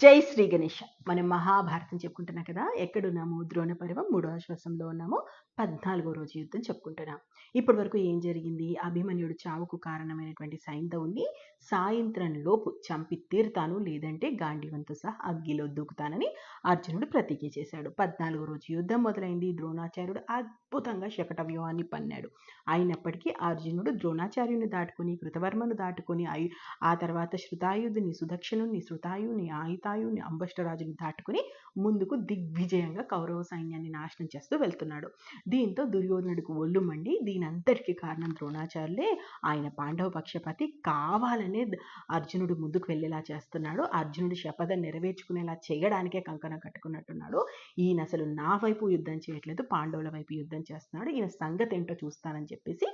ജയ് ശ്രീ ഗണേശൻ మనం మహాభారతం చెప్పుకుంటున్నాం కదా ఎక్కడున్నాము? ద్రోణ పర్వం మూడో ఆశ్వాసంలో ఉన్నాము. పద్నాలుగో రోజు యుద్ధం చెప్పుకుంటున్నాం. ఇప్పటి వరకు ఏం జరిగింది? అభిమన్యుడు చావుకు కారణమైనటువంటి సైంధవుని సాయంత్రం లోపు చంపి తీరుతాను లేదంటే గాంధీవంతో సహా అగ్గిలో దూకుతానని అర్జునుడు ప్రతిజ్ఞ చేశాడు. పద్నాలుగో రోజు యుద్ధం మొదలైంది. ద్రోణాచార్యుడు అద్భుతంగా శకట వ్యూహాన్ని పన్నాడు. అయినప్పటికీ అర్జునుడు ద్రోణాచార్యుని దాటుకుని కృతవర్మను దాటుకుని ఆ తర్వాత శృతాయుధుని సుదక్షిణుని శృతాయుని ఆయుతాయుని అంబష్టరాజుని దాటుకుని ముందుకు దిగ్విజయంగా కౌరవ సైన్యాన్ని నాశనం చేస్తూ వెళ్తున్నాడు. దీంతో దుర్యోధనుడికి ఒళ్ళు మండి దీని కారణం ద్రోణాచార్యులే. ఆయన పాండవ పక్షపాతి కావాలనే అర్జునుడు ముందుకు వెళ్ళేలా చేస్తున్నాడు. అర్జునుడి శపథ నెరవేర్చుకునేలా చేయడానికే కంకణం కట్టుకున్నట్టున్నాడు. ఈయన అసలు నా వైపు యుద్ధం చేయట్లేదు పాండవుల వైపు యుద్ధం చేస్తున్నాడు. ఈయన సంగతి ఏంటో చూస్తానని చెప్పేసి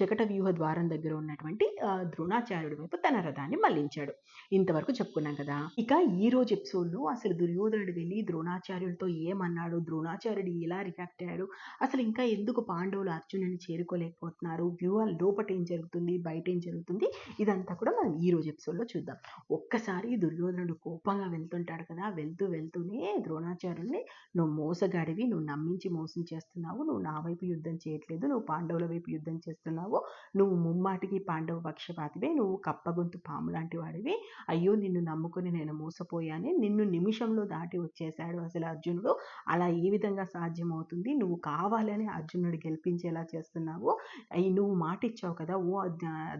శకట వ్యూహ ద్వారం దగ్గర ఉన్నటువంటి ద్రోణాచార్యుడి వైపు తన రథాన్ని మళ్ళించాడు. ఇంతవరకు చెప్పుకున్నాం కదా. ఇక ఈ రోజు ఎపిసోడ్లో అసలు దుర్యోధనుడు వెళ్ళి ద్రోణాచార్యులతో ఏమన్నాడు? ద్రోణాచార్యుడు ఎలా రియాక్ట్ అయ్యాడు? అసలు ఇంకా ఎందుకు పాండవులు అర్జునుని చేరుకోలేకపోతున్నారు? వ్యూహాల లోపట ఏం జరుగుతుంది? బయట ఏం జరుగుతుంది? ఇదంతా కూడా మనం ఈ రోజు ఎపిసోడ్లో చూద్దాం. ఒక్కసారి దుర్యోధనుడు కోపంగా వెళ్తుంటాడు కదా? వెళ్తూ వెళ్తూనే ద్రోణాచార్యుల్ని నువ్వు మోసగాడివి నువ్వు నమ్మించి మోసం చేస్తున్నావు నువ్వు నా వైపు యుద్ధం చేయట్లేదు నువ్వు పాండవుల వైపు యుద్ధం చేస్తున్నావు నువ్వు ముమ్మాటికి పాండవ పక్షపాతివే నువ్వు కప్పగొంతు పాము లాంటి వాడివి అయ్యో నిన్ను నమ్ముకొని నేను మోసపోయానే నిన్ను నిమిషంలో దాటి వచ్చేసాడు అసలు అర్జునుడు. అలా ఏ విధంగా సాధ్యమవుతుంది? నువ్వు కావాలని అర్జునుడు గెలిపించేలా చేస్తున్నావు. అయ్యి నువ్వు మాట ఇచ్చావు కదా ఓ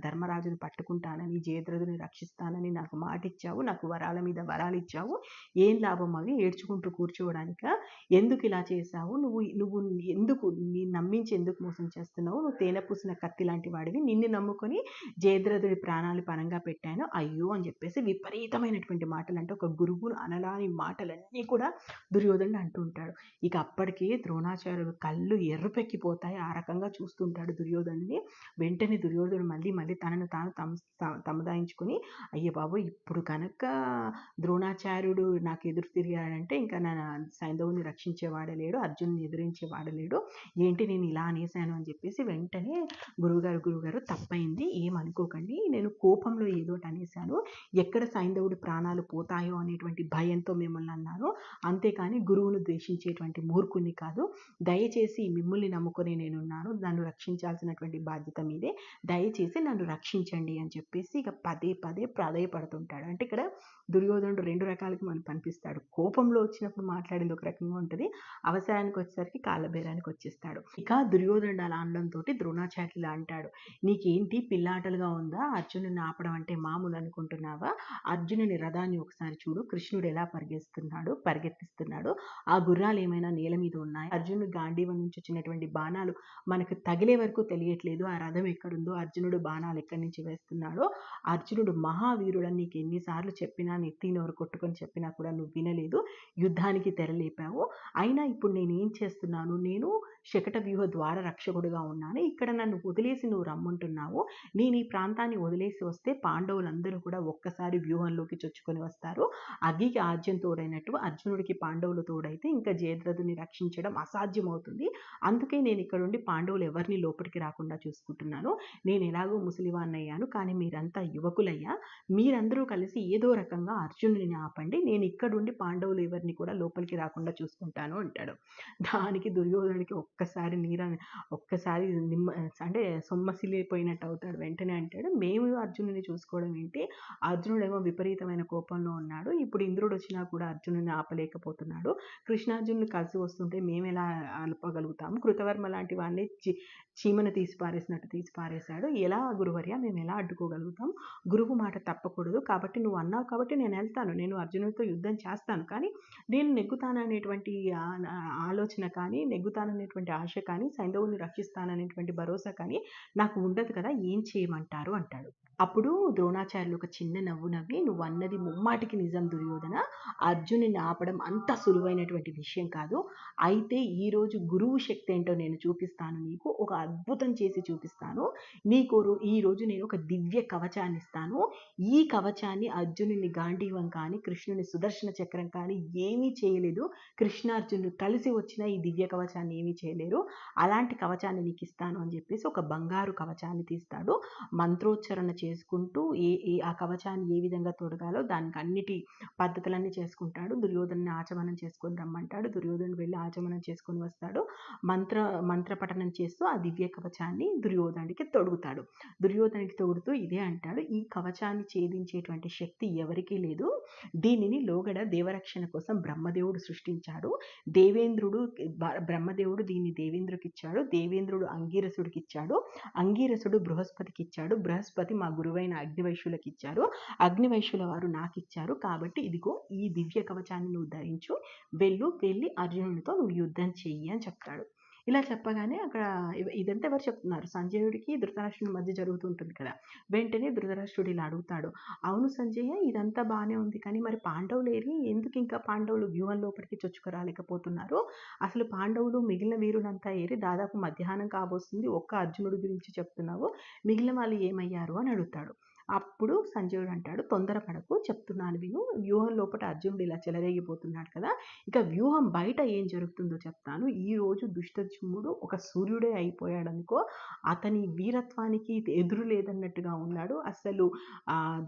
ధర్మరాజుని పట్టుకుంటానని జయద్రథుని రక్షిస్తానని నాకు మాట ఇచ్చావు నాకు వరాల మీద వరాలు ఇచ్చావు ఏం లాభం అవి? ఏడ్చుకుంటూ కూర్చోవడానిక? ఎందుకు ఇలా చేశావు? నువ్వు నువ్వు ఎందుకు నీ నమ్మించి ఎందుకు మోసం చేస్తున్నావు? నువ్వు తేనె పూసిన కత్తి లాంటి వాడివి. నిన్ను నమ్ముకొని జయద్రథుడి ప్రాణాలు పనంగా పెట్టాను. అయ్యో అని చెప్పేసి విపరీతమైనటువంటి మాటలు అంటే ఒక గురువును అనలాని మాటలన్నీ కూడా దుర్యోధనుడు అంటుంటాడు. ఇక అప్పటికే ద్రోణాచార్యుడు కళ్ళు ఎర్రపెక్కిపోతాయి. ఆ రకంగా చూస్తుంటాడు దుర్యోధనుని. వెంటనే దుర్యోధనుడు మళ్ళీ మళ్ళీ తనను తాను తమ తమదాయించుకొని అయ్యో బాబు ఇప్పుడు కనుక ద్రోణాచార్యుడు నాకు ఎదురు తిరిగాడంటే ఇంకా నా సైంధవుని రక్షించేవాడే లేడు అర్జున్ని ఎదిరించేవాడు ఏంటి నేను ఇలా అనేసాను అని చెప్పేసి వెంటనే గురువుగారు గురువుగారు తప్పైంది ఏమనుకోకండి నేను కోపంలో ఏదో ఒకటి అనేసాను ఎక్కడ సైంధవుడి ప్రాణాలు పోతాయో అనేటువంటి భయంతో మేము మిమ్మల్ని అన్నారు. అంతేకాని గురువును ద్వేషించేటువంటి మూర్ఖుని కాదు. దయచేసి మిమ్మల్ని నమ్ముకొని నేనున్నాను. నన్ను రక్షించాల్సినటువంటి బాధ్యత మీదే. దయచేసి నన్ను రక్షించండి అని చెప్పేసి ఇక పదే పదే ప్రాధాయపడుతుంటాడు. అంటే ఇక్కడ దుర్యోధనుడు రెండు రకాలకి మనకు కనిపిస్తాడు. కోపంలో వచ్చినప్పుడు మాట్లాడేది ఒక రకంగా ఉంటుంది. అవసరానికి వచ్చేసరికి కాళ్ళబేరానికి వచ్చేస్తాడు. ఇక దుర్యోధనుడు అలా అనడంతో ద్రోణాచార్యులు ఇలా అంటాడు. నీకేంటి? పిల్లాటలుగా ఉందా? అర్జునుని ఆపడం అంటే మామూలు అనుకుంటున్నావా? అర్జునుని రథాన్ని ఒకసారి చూడు. కృష్ణుడు ఎలా పరిగెస్తాడు పరిగెత్తిస్తున్నాడు ఆ గుర్రాలు ఏమైనా నేల మీద ఉన్నాయి? అర్జునుడు గాంధీవ నుంచి వచ్చినటువంటి బాణాలు మనకు తగిలే వరకు తెలియట్లేదు. ఆ రథం ఎక్కడుందో అర్జునుడు బాణాలు ఎక్కడి నుంచి వేస్తున్నాడో అర్జునుడు మహావీరుడని నీకు ఎన్నిసార్లు చెప్పినా నెత్తి నోరు కొట్టుకొని చెప్పినా కూడా నువ్వు వినలేదు. యుద్ధానికి తెరలేపావు అయినా ఇప్పుడు నేను ఏం చేస్తున్నాను? నేను శకట వ్యూహ ద్వారా రక్షకుడుగా ఉన్నాను. ఇక్కడ నన్ను వదిలేసి నువ్వు రమ్మంటున్నావు. నేను ఈ ప్రాంతాన్ని వదిలేసి వస్తే పాండవులందరూ కూడా ఒక్కసారి వ్యూహంలోకి చొచ్చుకొని వస్తారు. అగ్గికి ఆజ్యం తోడైనట్టు అర్జునుడికి పాండవులు తోడైతే ఇంకా జయద్రథుని రక్షించడం అసాధ్యమవుతుంది. అందుకే నేను ఇక్కడ ఉండి పాండవులు ఎవరిని లోపలికి రాకుండా చూసుకుంటున్నాను. నేను ఎలాగో ముసలివాన్నయ్యాను కానీ మీరంతా యువకులయ్యా. మీరందరూ కలిసి ఏదో రకంగా అర్జునుడిని ఆపండి. నేను ఇక్కడుండి పాండవులు ఎవరిని కూడా లోపలికి రాకుండా చూసుకుంటాను అంటాడు. దానికి దుర్యోధనుడికి ఒక్కసారి నీర ఒక్కసారి నిమ్మ అంటే సొమ్మసిలిపోయినట్టు అవుతాడు వెంటనే అంటాడు. మేము అర్జునుని చూసుకోవడం ఏంటి? అర్జునుడేమో విపరీతమైన కోపంలో ఉన్నాడు. ఇప్పుడు ఇంద్రుడు వచ్చినా కూడా కూడా అర్జునుని ఆపలేకపోతున్నాడు. కృష్ణార్జునులు కలిసి వస్తుంటే మేము ఎలా ఆపగలుగుతాము కృతవర్మ లాంటి వాడిని చి చీమను తీసి పారేసినట్టు తీసి పారేశాడు. ఎలా గురువర్య మేము ఎలా అడ్డుకోగలుగుతాం? గురువు మాట తప్పకూడదు. కాబట్టి నువ్వు అన్నావు కాబట్టి నేను వెళ్తాను. నేను అర్జునుడితో యుద్ధం చేస్తాను. కానీ నేను నెగ్గుతాననేటువంటి ఆలోచన కానీ నెగ్గుతాననేటువంటి ఆశ కానీ సైంధవుని రక్షిస్తాననేటువంటి భరోసా కానీ నాకు ఉండదు కదా. ఏం చేయమంటారు? అంటాడు. అప్పుడు ద్రోణాచార్యులు ఒక చిన్న నవ్వు నవ్వి నువ్వు అన్నది ముమ్మాటికి నిజం దుర్యోధన. అర్జునుని ఆపడం అంత సులువైనటువంటి విషయం కాదు. అయితే ఈరోజు గురువు శక్తి ఏంటో నేను చూపిస్తాను నీకు. ఒక అద్భుతం చేసి చూపిస్తాను. నీ కోరు ఈ రోజు నేను ఒక దివ్య కవచాన్ని ఇస్తాను. ఈ కవచాన్ని అర్జునుని గాంధీవం కానీ కృష్ణుని సుదర్శన చక్రం కానీ ఏమీ చేయలేదు. కృష్ణార్జునుడు కలిసి వచ్చిన ఈ దివ్య కవచాన్ని ఏమీ చేయలేరు. అలాంటి కవచాన్ని నీకు ఇస్తాను అని చెప్పేసి ఒక బంగారు కవచాన్ని తీస్తాడు. మంత్రోచ్చరణ చేసుకుంటూ ఏ ఏ ఆ కవచాన్ని ఏ విధంగా తొడగాలో దానికి అన్నిటి పద్ధతులన్నీ చేసుకుంటాడు. దుర్యోధన్ని ఆచమనం చేసుకొని రమ్మంటాడు. దుర్యోధను వెళ్ళి ఆచమనం చేసుకొని వస్తాడు. మంత్ర మంత్ర పఠనం చేస్తూ ఆ దివ్య కవచాన్ని దుర్యోధనుడికి తొడుగుతాడు. దుర్యోధనుడికి తొడుగుతూ ఇదే అంటాడు ఈ కవచాన్ని ఛేదించేటువంటి శక్తి ఎవరికీ లేదు. దీనిని లోగడ దేవరక్షణ కోసం బ్రహ్మదేవుడు సృష్టించాడు. దేవేంద్రుడు బ్రహ్మదేవుడు దీన్ని దేవేంద్రుడికి ఇచ్చాడు దేవేంద్రుడు అంగీరసుడికి ఇచ్చాడు అంగీరసుడు బృహస్పతికి ఇచ్చాడు బృహస్పతి మా గురువైన అగ్నివైశ్యులకు ఇచ్చారు అగ్నివైశ్యుల వారు నాకు ఇచ్చారు కాబట్టి ఇదిగో ఈ దివ్య కవచాన్ని నువ్వు ధరించు వెళ్ళు వెళ్ళి అర్జునుడితో నువ్వు యుద్ధం చెయ్యి అని చెప్తాడు. ఇలా చెప్పగానే అక్కడ ఇదంతా ఎవరు చెప్తున్నారు? సంజయుడికి ధృతరాష్ట్రుడి మధ్య జరుగుతుంటుంది కదా. వెంటనే ధృతరాష్ట్రుడు ఇలా అడుగుతాడు. అవును సంజయ ఇదంతా బాగానే ఉంది. కానీ మరి పాండవులు ఏరి ఎందుకు ఇంకా పాండవులు వ్యూహం లోపలికి చొచ్చుకురాలేకపోతున్నారు అసలు పాండవులు మిగిలిన వీరులంతా ఏరి దాదాపు మధ్యాహ్నం కాబోస్తుంది. ఒక్క అర్జునుడి గురించి చెప్తున్నావు. మిగిలిన వాళ్ళు ఏమయ్యారు? అని అడుగుతాడు. అప్పుడు సంజయుడు అంటాడు తొందరపడకు చెప్తున్నాను విను. వ్యూహం లోపల అర్జునుడు ఇలా చెలరేగిపోతున్నాడు కదా ఇక వ్యూహం బయట ఏం జరుగుతుందో చెప్తాను. ఈ రోజు దుష్టజుమ్ముడు ఒక సూర్యుడే అయిపోయాడు అనుకో అతని వీరత్వానికి ఎదురు లేదన్నట్టుగా ఉన్నాడు. అసలు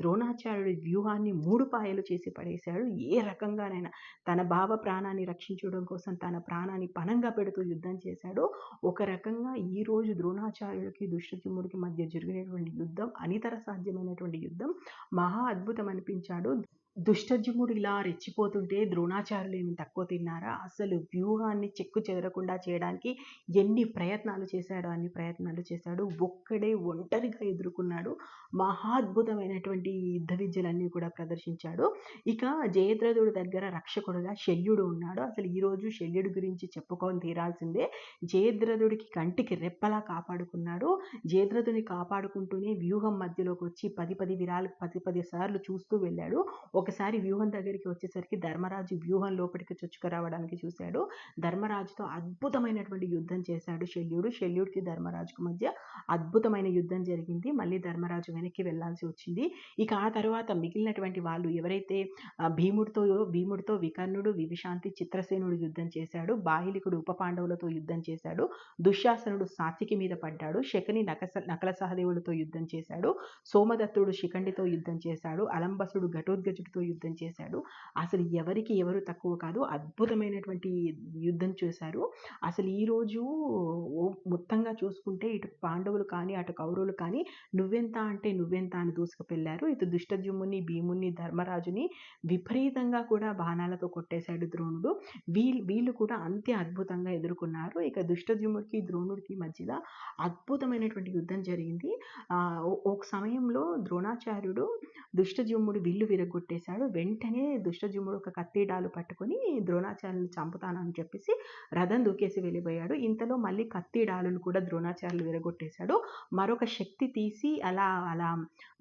ద్రోణాచార్యుడి వ్యూహాన్ని మూడు పాయలు చేసి పడేశాడు. ఏ రకంగానైనా తన భావ ప్రాణాన్ని రక్షించడం కోసం తన ప్రాణాన్ని పణంగా పెడుతూ యుద్ధం చేశాడు. ఒక రకంగా ఈరోజు ద్రోణాచార్యుడికి దుష్టజుమ్ముడికి మధ్య జరిగినటువంటి యుద్ధం అనితర సాధ్యమైన సాధ్యమైనటువంటి యుద్ధం మహా అద్భుతం అనిపించాడు దుష్టజుముడు ఇలా రెచ్చిపోతుంటే ద్రోణాచార్యులు ఏమి తక్కువ తిన్నారా? అసలు వ్యూహాన్ని చెక్కు చెదరకుండా చేయడానికి ఎన్ని ప్రయత్నాలు చేశాడో అన్ని ప్రయత్నాలు చేశాడు. ఒక్కడే ఒంటరిగా ఎదుర్కొన్నాడు. మహాద్భుతమైనటువంటి యుద్ధ విద్యలన్నీ కూడా ప్రదర్శించాడు. ఇక జయద్రథుడి దగ్గర రక్షకుడుగా శల్యుడు ఉన్నాడు. అసలు ఈరోజు శల్యుడి గురించి చెప్పుకొని తీరాల్సిందే. జయద్రథుడికి కంటికి రెప్పలా కాపాడుకున్నాడు. జయద్రథుని కాపాడుకుంటూనే వ్యూహం మధ్యలోకి వచ్చి పది పది విరాలు పది పది సార్లు చూస్తూ వెళ్ళాడు. ఒకసారి వ్యూహం దగ్గరికి వచ్చేసరికి ధర్మరాజు వ్యూహం లోపలికి చొచ్చుకురావడానికి చూశాడు. ధర్మరాజుతో అద్భుతమైనటువంటి యుద్ధం చేశాడు శల్యుడు శల్యుడికి ధర్మరాజుకు మధ్య అద్భుతమైన యుద్ధం జరిగింది. మళ్ళీ ధర్మరాజు వెనక్కి వెళ్ళాల్సి వచ్చింది. ఇక ఆ తర్వాత మిగిలినటువంటి వాళ్ళు ఎవరైతే భీముడితో భీముడితో వికర్ణుడు వివిశాంతి చిత్రసేనుడు యుద్ధం చేశాడు బాహిలికుడు ఉప పాండవులతో యుద్ధం చేశాడు దుశ్శాసనుడు సాత్వికి మీద పడ్డాడు శకుని నకస నకల సహదేవులతో యుద్ధం చేశాడు సోమదత్తుడు శిఖండితో యుద్ధం చేశాడు అలంబసుడు ఘటోద్గజుడితో యుద్ధం చేశాడు. అసలు ఎవరికి ఎవరు తక్కువ కాదు అద్భుతమైనటువంటి యుద్ధం చేశారు. అసలు ఈరోజు మొత్తంగా చూసుకుంటే ఇటు పాండవులు కానీ అటు కౌరవులు కానీ నువ్వెంత అంటే నువ్వెంత అని దూసుకుపెళ్ళారు ఇటు దుష్టజుమ్ముని భీముని ధర్మరాజుని విపరీతంగా కూడా బాణాలతో కొట్టేశాడు ద్రోణుడు. వీళ్ళు వీళ్ళు కూడా అంతే అద్భుతంగా ఎదుర్కొన్నారు. ఇక దుష్టజుమ్ముడికి ద్రోణుడికి మధ్యలో అద్భుతమైనటువంటి యుద్ధం జరిగింది. ఒక సమయంలో ద్రోణాచార్యుడు దుష్టజుమ్ముడు విల్లు చేశాడు. వెంటనే దుష్టజుముడు ఒక కత్తిడాలు పట్టుకొని ద్రోణాచార్యుని చంపుతానని చెప్పేసి రథం దూకేసి వెళ్ళిపోయాడు. ఇంతలో మళ్ళీ కత్తిడాలను కూడా ద్రోణాచార్యులు విరగొట్టేశాడు. మరొక శక్తి తీసి అలా అలా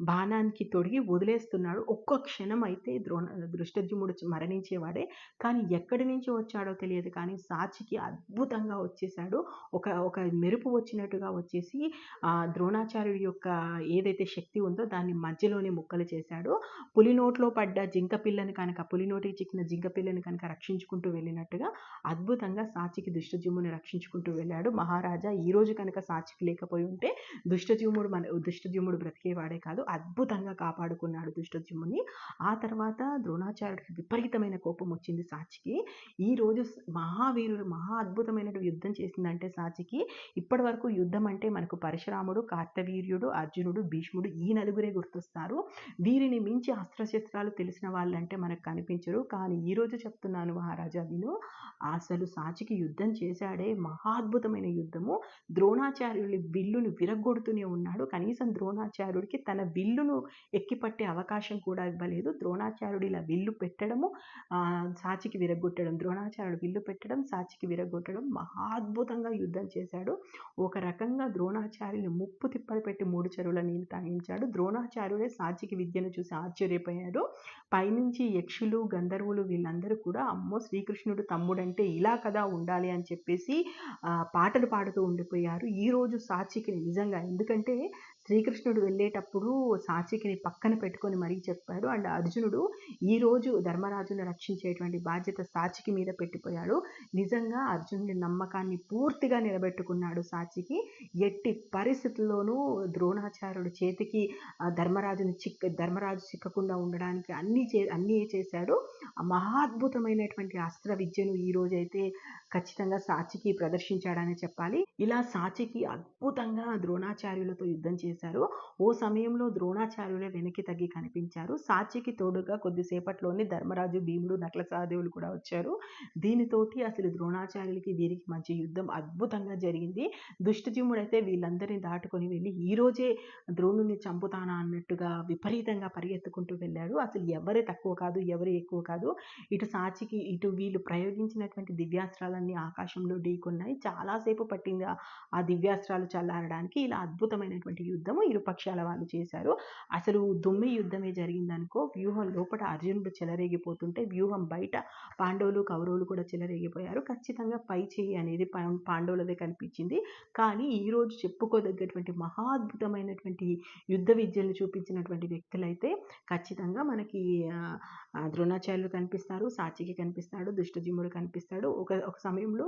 బాణానికి తొడిగి వదిలేస్తున్నాడు. ఒక్క క్షణం అయితే ద్రోణ దృష్టజుముడు మరణించేవాడే. కానీ ఎక్కడి నుంచి వచ్చాడో తెలియదు. కానీ సాచికి అద్భుతంగా వచ్చేసాడు ఒక ఒక మెరుపు వచ్చినట్టుగా వచ్చేసి ద్రోణాచార్యుడి యొక్క ఏదైతే శక్తి ఉందో దాన్ని మధ్యలోనే ముక్కలు చేశాడు. పులి నోట్లో పడి పడ్డ జింక పిల్లని కనుక పులినోటికి చిక్కిన జింక పిల్లని కనుక రక్షించుకుంటూ వెళ్ళినట్టుగా అద్భుతంగా సాచికి దుష్టజుమ్ముని రక్షించుకుంటూ వెళ్ళాడు మహారాజా. ఈ రోజు కనుక సాచికి లేకపోయి ఉంటే దుష్టజుమ్ముడు మన దుష్టజుమ్ముడు బ్రతికేవాడే కాదు అద్భుతంగా కాపాడుకున్నాడు దుష్టజుమ్ముని ఆ తర్వాత ద్రోణాచార్యుడికి విపరీతమైన కోపం వచ్చింది సాచికి. ఈ రోజు మహావీరుడు మహా అద్భుతమైన యుద్ధం చేసిందంటే సాచికి. ఇప్పటి వరకు యుద్ధం అంటే మనకు పరశురాముడు కార్తవీర్యుడు అర్జునుడు భీష్ముడు ఈ నలుగురే గుర్తొస్తారు. వీరిని మించి అస్త్రశస్త్రాలు తెలిసిన వాళ్ళంటే మనకు కనిపించరు. కానీ ఈరోజు చెప్తున్నాను మహారాజా విను అసలు సాచికి యుద్ధం చేశాడే మహా అద్భుతమైన యుద్ధము. ద్రోణాచార్యుడి విల్లును విరగొడుతూనే ఉన్నాడు. కనీసం ద్రోణాచార్యుడికి తన విల్లును ఎక్కిపట్టే అవకాశం కూడా ఇవ్వలేదు. ద్రోణాచార్యుడు ఇలా విల్లు పెట్టడము సాచికి విరగొట్టడం ద్రోణాచార్యుడు విల్లు పెట్టడం సాచికి విరగొట్టడం మహాద్భుతంగా యుద్ధం చేశాడు. ఒక రకంగా ద్రోణాచార్యుని ముప్పు తిప్పలు పెట్టి మూడు చెరువుల నీళ్ళు తాగించాడు. ద్రోణాచార్యుడే సాచికి విద్యను చూసి ఆశ్చర్యపోయాడు. పైనుంచి యక్షులు గంధర్వులు వీళ్ళందరూ కూడా అమ్మో శ్రీకృష్ణుడు తమ్ముడంటే ఇలా కదా ఉండాలి అని చెప్పేసి పాటలు పాడుతూ ఉండిపోయారు. ఈరోజు సాక్షికి సాచికి నిజంగా. ఎందుకంటే శ్రీకృష్ణుడు వెళ్ళేటప్పుడు సాచికిని పక్కన పెట్టుకొని మరీ చెప్పాడు. అండ్ అర్జునుడు ఈరోజు ధర్మరాజును రక్షించేటువంటి బాధ్యత సాచికి మీద పెట్టిపోయాడు. నిజంగా అర్జునుడి నమ్మకాన్ని పూర్తిగా నిలబెట్టుకున్నాడు సాచికి ఎట్టి పరిస్థితుల్లోనూ ద్రోణాచార్యుడు చేతికి ధర్మరాజుని చిక్క ధర్మరాజు చిక్కకుండా ఉండడానికి అన్నీ చే అన్నీ చేశాడు. మహాద్భుతమైనటువంటి అస్త్ర విద్యను ఈ రోజైతే ఖచ్చితంగా సాచికి ప్రదర్శించాడని చెప్పాలి. ఇలా సాచికి అద్భుతంగా ద్రోణాచార్యులతో యుద్ధం చేశారు. ఓ సమయంలో ద్రోణాచార్యులే వెనక్కి తగ్గి కనిపించారు. సాచికి తోడుగా కొద్దిసేపట్లోనే ధర్మరాజు భీముడు నకల సహదేవులు కూడా వచ్చారు. దీనితోటి అసలు ద్రోణాచార్యులకి వీరికి మంచి యుద్ధం అద్భుతంగా జరిగింది. దుష్టజీముడు అయితే వీళ్ళందరినీ దాటుకొని వెళ్ళి ఈ రోజే ద్రోణుని చంపుతానా అన్నట్టుగా విపరీతంగా పరిగెత్తుకుంటూ వెళ్ళాడు. అసలు ఎవరే తక్కువ కాదు ఎవరు ఎక్కువ కాదు. ఇటు సాచికి ఇటు వీళ్ళు ప్రయోగించినటువంటి దివ్యాస్త్రాలన్నీ ఆకాశంలో ఢీకొన్నాయి. చాలాసేపు పట్టింది ఆ దివ్యాస్త్రాలు చల్లారడానికి. ఇలా అద్భుతమైనటువంటి యుద్ధము ఇరు పక్షాల వాళ్ళు చేశారు. అసలు దుమ్మి యుద్ధమే జరిగిందనుకో వ్యూహం లోపల అర్జునుడు చెలరేగిపోతుంటే వ్యూహం బయట పాండవులు కౌరవులు కూడా చెలరేగిపోయారు. ఖచ్చితంగా పై చేయి అనేది పాండవులదే కనిపించింది. కానీ ఈరోజు చెప్పుకోదగ్గటువంటి మహాద్భుతమైనటువంటి యుద్ధ విద్యలు చూపించినటువంటి వ్యక్తులైతే ఖచ్చితంగా మనకి ద్రోణాచార్యులు కనిపిస్తారు సాచికి కనిపిస్తాడు దుష్టజిముడు కనిపిస్తాడు. ఒక ఒక సమయంలో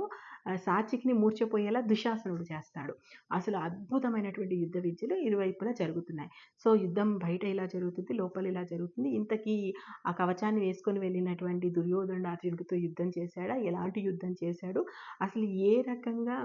సాచికిని మూర్చపోయేలా దుశాసనుడు చేస్తాడు. అసలు అద్భుతమైనటువంటి యుద్ధ విద్యలు ఇరువైపులా జరుగుతున్నాయి. సో యుద్ధం బయట ఇలా జరుగుతుంది లోపల ఇలా జరుగుతుంది. ఇంతకీ ఆ కవచాన్ని వేసుకొని వెళ్ళినటువంటి దుర్యోధనుడు అర్జునుడితో యుద్ధం చేశాడా? ఎలాంటి యుద్ధం చేశాడు? అసలు ఏ రకంగా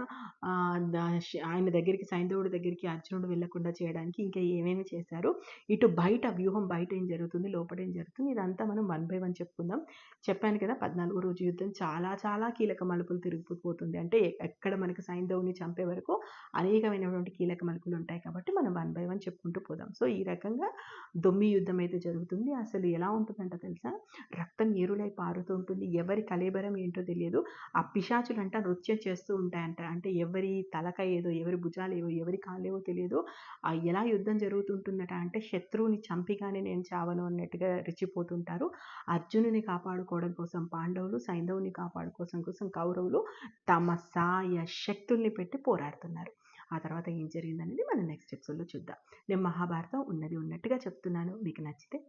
ఆయన దగ్గరికి సైంధవుడి దగ్గరికి అర్జునుడు వెళ్ళకుండా చేయడానికి ఇంకా ఏమేమి చేశారు? ఇటు బయట వ్యూహం బయట ఏం జరుగుతుంది లోపల ఏం జరుగుతుంది? ఇదంతా మనం వన్ బై వన్ చెప్పుకుందాం. చెప్పాను కదా పద్నాలుగో రోజు యుద్ధం చాలా చాలా కీలక మలుపులు తిరిగిపోతుంది. అంటే ఎక్కడ మనకి సైంధవుని చంపే వరకు అనేకమైనటువంటి కీలక మలుపులు ఉంటాయి కాబట్టి మనం వన్ బై వన్ చెప్పుకుంటూ పోదాం. సో ఈ రకంగా దొమ్మి యుద్ధం అయితే జరుగుతుంది. అసలు ఎలా ఉంటుందంట తెలుసా? రక్తం ఏరులై పారుతూ ఉంటుంది. ఎవరి కలేబరం ఏంటో తెలియదు. ఆ పిశాచులు అంట నృత్యం చేస్తూ ఉంటాయంట. అంటే ఎవరి తలక ఏదో ఎవరి భుజాలు ఏవో ఎవరి కాలేవో తెలియదు. ఆ ఎలా యుద్ధం జరుగుతుంటుందట అంటే శత్రువుని చంపిగానే నేను చావను అన్నట్టుగా రెచ్చిపోతుంటారు. అర్జునుని కాపాడుకోవడం కోసం పాండవులు సైంధవుని కాపాడుకోసం కోసం కౌరవులు తమ సాయ శక్తుల్ని పెట్టి పోరాడుతున్నారు. ఆ తర్వాత ఏం జరిగిందనేది మనం నెక్స్ట్ ఎపిసోడ్లో చూద్దాం. నేను మహాభారతం ఉన్నది ఉన్నట్టుగా చెప్తున్నాను. మీకు నచ్చితే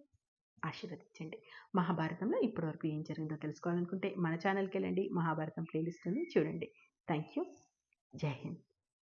ఆశీర్వదించండి. మహాభారతంలో ఇప్పటివరకు ఏం జరిగిందో తెలుసుకోవాలనుకుంటే మన ఛానల్కి వెళ్ళండి. మహాభారతం ప్లేలిస్ట్ ఉంది. చూడండి. Thank you Jai Hind